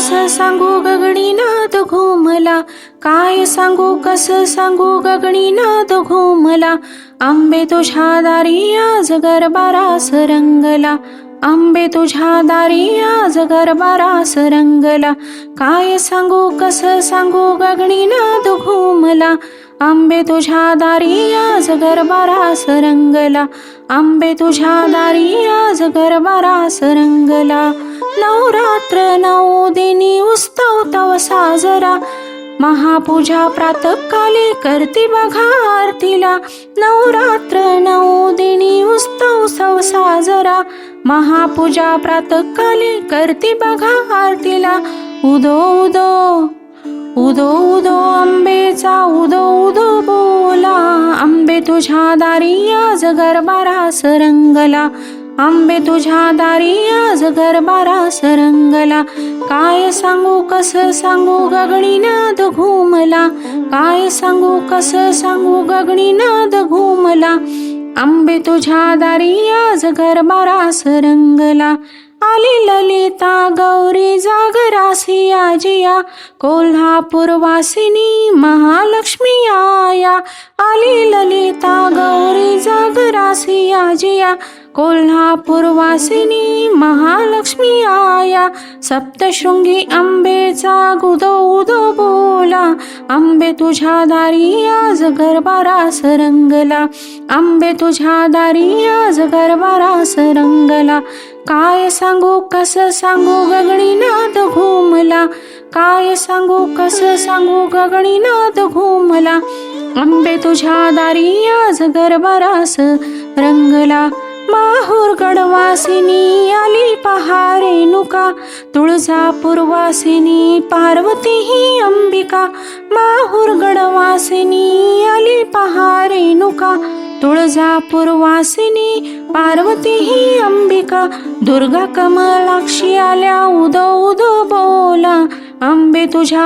कस सांगू गगणीनाथ घुमला? काय सांगू कस सांगू गगणीनाथ घुमला? आंबे तुझ्या दारी आज गरबारास रंगला आंबे तुझ्या दारी आज गरबारास रंगला काय सांगू कस सांगू गगणीनाथ घुमला? आंबे तुझ्या दारी आज गरबारास रंगला आंबे तुझ्या दारी आज गरबारास रंगला नवरात्र नऊ दिनी उत्सव तव साजरा. महापूजा प्रातकाली करते बघा आरतीला. नवरात्र नऊ दिनी उत्सव सव साजरा. महापूजा प्रातकाली करते बघा आरतीला. उदो उदो उदो उदो आंबेचा उदो उदो बोला. आंबे तुझ्या दारी आज सरंगला रंगला. आंबे तुझ्या दारी आज गरबारा सरंगला. काय सांगू कस सांगू गगडीनाद घुमला? काय सांगू कस सांगू गगडीनाद घुमला? आंबे तुझ्या दारी आज गरबारा सरंगला. आली ललिता गौरी जागरासी आजिया कोल्हापूर वासिनी महालक्ष्मी आया. आली ललिता गौरी जागरासी आजिया कोल्हापूर वासिनी महालक्ष्मी आया सप्तशृंगी आंबेचा गुदो उदो बोला आंबे तुझ्या दारी आज गरबारास रंगला आंबे तुझ्या दारी आज गरबारास रंगला काय सांगू कस सांगू गगणीनाथ घुमला काय सांगू कस सांगू गगणीनाथ घुमला आंबे तुझ्या दारी आज गरबारास रंगला माहूर गडवासिनी आली पहारे नुका तुळजापूर वासिनी पार्वती ही अंबिका. माहूर गडवासिनी आली पहारे नुका तुळजापूर वासिनी पार्वती ही अंबिका. दुर्गा कमलाक्षी आल्या उदो उदो बोला. आंबे तुझ्या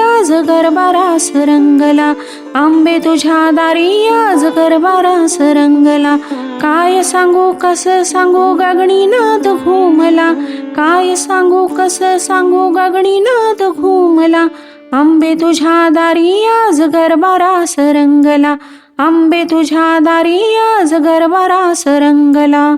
आज गरबारास रंगला. आंबे तुझ्या दारी आज गरबारास रंगला. काय सांगू कस सांगू गगडीनाथ घुमला. काय सांगू कस सांगू गगडीनाथ घुमला. आंबे तुझ्या दारी आज गरबारास रंगला. आंबे तुझ्या दारी आज गरबारास रंगला.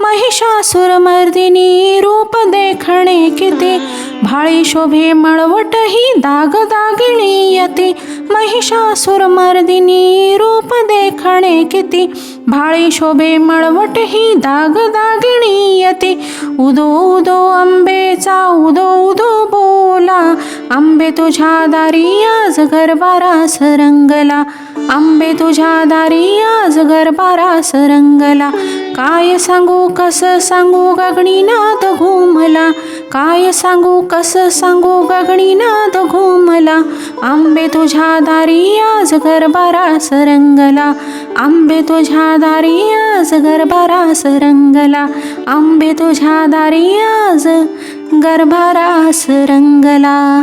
महिषासुर मर्दिनी रूप देखणे किती? भाळी शोभे मळवट ही दाग दागिणी यती. महिषासुर मर्दिनी रूप देखणे किती. भाळी शोभे मळवट ही दाग दागिणी यती. उदो उदो आंबेचा उदो उदो बोला. आंबे तुझ्या दारी आज गरबारास रंगला आंबे तुझ्या दारी आज गरबारास रंगला काय सांगू कस सांगू गगणीनाथ घुमला. काय सांगू कस सांगू गगणीनाथ घुमला? आंबे तुझ्या दारी आज गरबारा सरंगला. आंबे तुझ्या दारी आज गरबारा सरंगला. आंबे तुझ्या दारी आज गरबारा सरंगला.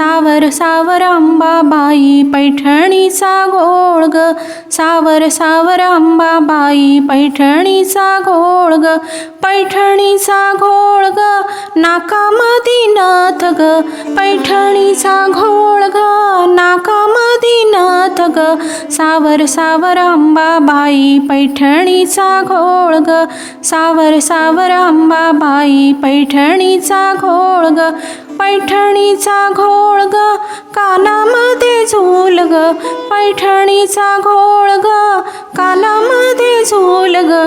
सावर सावर अंबाबाई पैठणीचा घोळ ग सावर सावर अंबाबाई पैठणीचा घोळ ग पैठणीचा घोळ ग नाकामधी ग. पैठणीचा घोळ ग नाकामधी ग. सावर सावर अंबाबाई पैठणीचा घोळ ग सावर सावर अंबाबाई पैठणीचा घोळ ग पैठणीचा घोळ ग कानामध्ये झोल ग. पैठणीचा घोळ ग कानामध्ये झोल ग.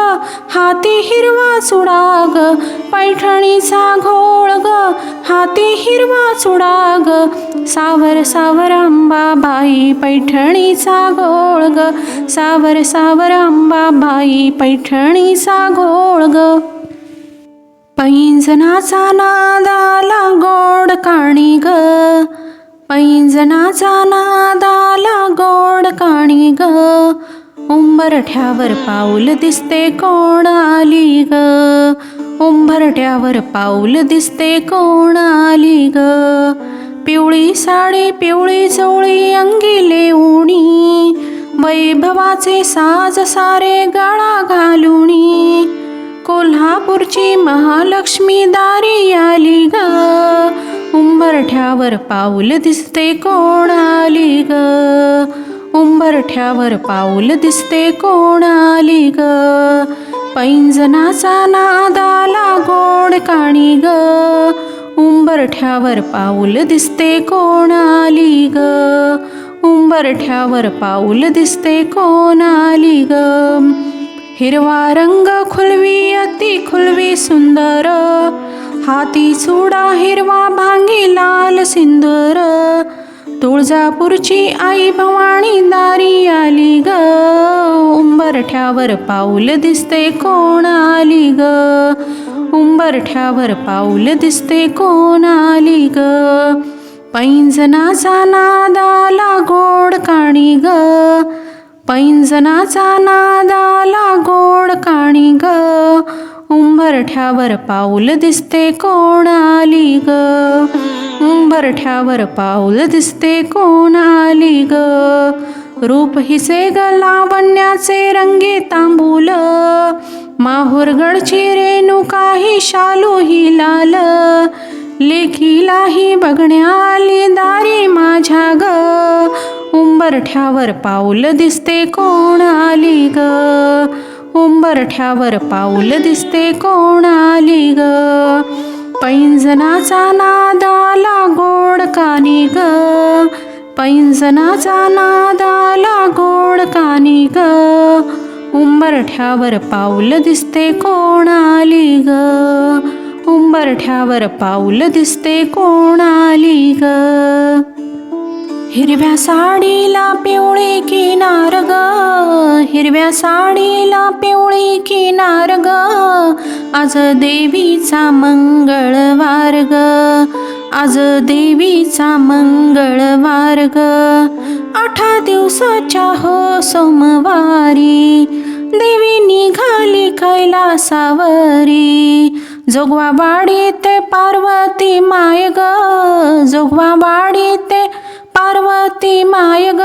हाती हिरवा सुडाग पैठणीचा घोळ ग हाती हिरवा सुडाग सावर सावर अंबाबाई पैठणीचा घोळ ग सावर सावर अंबाबाई पैठणीचा घोळ ग पैंजनाचा नादाला गोड काणी ग. पैंजनाचा नाद उंबरठ्यावर पाऊल दिसते कोण आली ग? उंबरठ्यावर पाऊल दिसते कोण आली ग? पिवळी साडी पिवळी चोळी अंगिले उणी वैभवाचे साज सारे गळा घालुणी. कोल्हापूरची महालक्ष्मी दारी आली ग? उंबरठ्यावर पाऊल दिसते कोण आली ग? उंबरठ्यावर पाऊल दिसते कोण आली ग? पैंजनाचा नादाला गोड काणी ग? उंबरठ्यावर पाऊल दिसते कोण आली ग? उंबरठ्यावर पाऊल दिसते कोण आली ग? हिरवा रंग खुलवी अति खुलवी सुंदर. हाती चुडा हिरवा भांगी लाल सिंदूर. तुळजापूरची आई भवानी दारी आली ग. उंबरठ्यावर पाऊल दिसते कोण आली ग. उंबरठ्यावर पाऊल दिसते कोण आली ग पैंजनाचा नादाला गोड काणी ग. पैंजनाचा नादाला गोड काणी ग. उंबरठ्यावर पाऊल दिसते कोण आली ग. उंबरठ्यावर पाऊल दिसते कोण आली ग? रूप हिसे ग लावण्याचे रंगे तांबूल. माहुरगडची रेणू काही शालू ही लाल. लेखीलाही बघण्या आली दारी माझ्या ग. उंबरठ्यावर पाऊल दिसते कोण आली ग? उंबरठ्यावर पाऊल दिसते कोण आली ग? पैंजनाचा नादाला गोड कानी ग. पैंजनाचा नादाला गोड कानी ग. उंबरठ्यावर पाऊल दिसते कोण आली ग. उंबरठ्यावर पाऊल दिसते कोण आली ग. हिरव्या साडीला पिवळी किनार ग. हिरव्या साडीला पिवळी किनार ग. आज देवीचा मंगळवार ग. आज देवीचा मंगळवार ग. आठा दिवसाच्या हो सोमवारी देवी निघाली कैलासावरी. जोगवा वाडी ते पार्वती माय ग. जोगवा वाडी ते पार्वती माय ग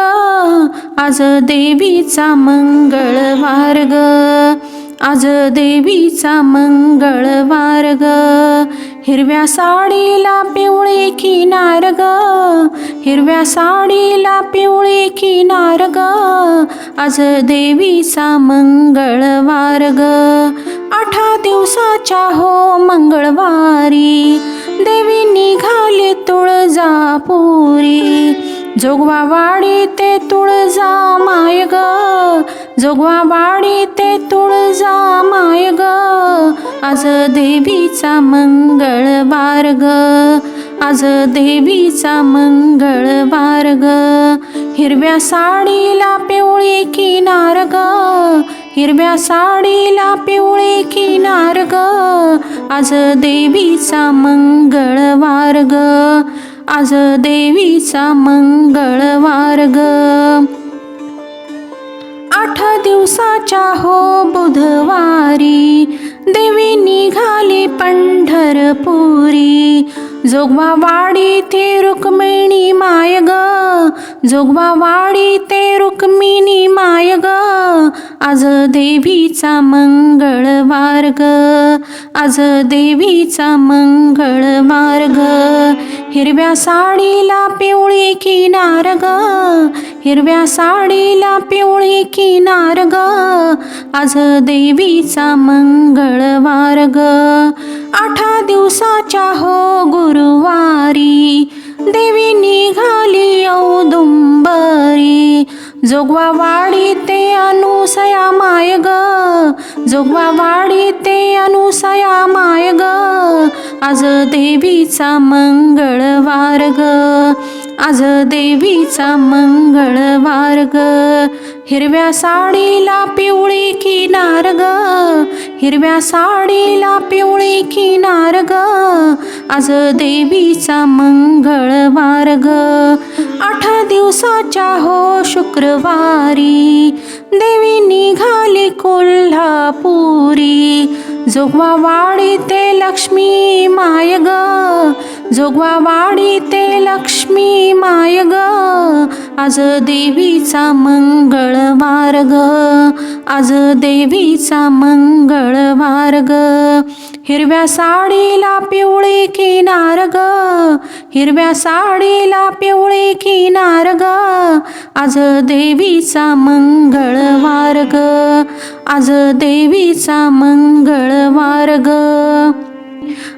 आज देवीचा मंगळवार ग. आज देवीचा मंगळवार ग. हिरव्या साडीला पिवळी किनार ग. हिरव्या साडीला पिवळी किनार ग. आज देवीचा मंगळवार ग. आठा दिवसाच्या हो मंगळवारी देवी निघाली तुळजापुरी. जोगवा वाडी ते तुळजा माय ग. जोगवा वाडी ते तुळजा माय ग. आज देवीचा मंगळवार ग. आज देवीचा मंगळवार ग. हिरव्या साडीला पिवळी किनार ग. हिरव्या साडीला पिवळी किनार ग. आज देवीचा मंगळवार ग. आज देवीचा मंगळवार ग आठ दिवसाच्या हो बुधवारी देवी निघाली पंढरपुरी. जोगवा वाडी ते रुक्मे जोगवा वाडी ते रुक्मिणी माय ग आज देवीचा मंगळवार ग आज देवीचा मंगळवार ग हिरव्या साडीला पिवळी किनार ग हिरव्या साडीला पिवळी किनार ग आज देवीचा मंगळवार ग आठा दिवसाच्या हो गुरुवारी. देवी निघाली औदुंबरी जोगवा वाडी ते अनुसया माय ग जोगवा वाडी ते अनुसया माय ग आज देवीचा मंगळवार ग आज देवीचा मंगळवार ग हिरव्या साडीला पिवळी किनार ग. हिरव्या साडीला पिवळी किनार ग. आज देवीचा मंगळवार ग आठ दिवसाच्या हो शुक्रवारी देवी निघाली कोल्हापुरी. जोगवा वाडी ते लक्ष्मी माय ग. जोगवा वाडी ते लक्ष्मी माय ग आज देवीचा मंगळवार ग आज देवीचा मंगळवार ग हिरव्या साडीला पिवळी किनार ग हिरव्या साडीला पिवळी किनार ग आज देवीचा मंगळवार ग आज देवीचा मंगळवार ग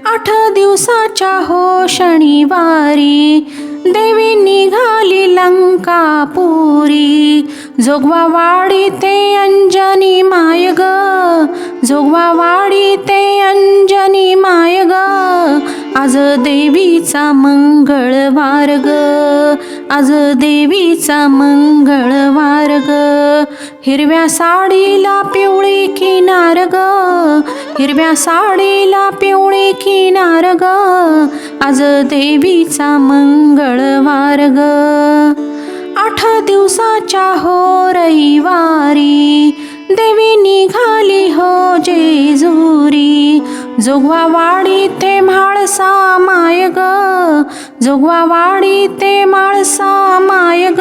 आठ दिवसाच्या हो शनिवारी देवी निघाली लंकापुरी जोगवा वाडी ते अंजनी माय ग जोगवा वाडी ते अंजनी माय ग आज देवीचा मंगळवार ग. आज देवीचा मंगळवार ग. हिरव्या साडीला पिवळी किनार ग. हिरव्या साडीला पिवळी किनार ग. आज देवीचा मंगळवार ग. आठ दिवसाच्या हो रविवारी देवी निघाली हो जोगवा वाडी ते म्हाळसा माय ग. जोगवा वाडी ते माळसा माय ग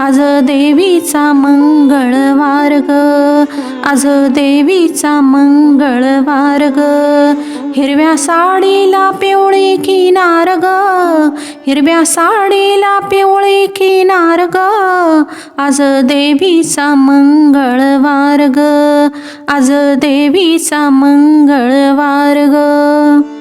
आज देवीचा मंगळवार ग आज देवीचा मंगळवार ग हिरव्या साडीला पिवळी किनार ग हिरव्या साडीला पिवळी किनार ग आज देवीचा मंगळवार ग आज देवीचा मंगळवार ग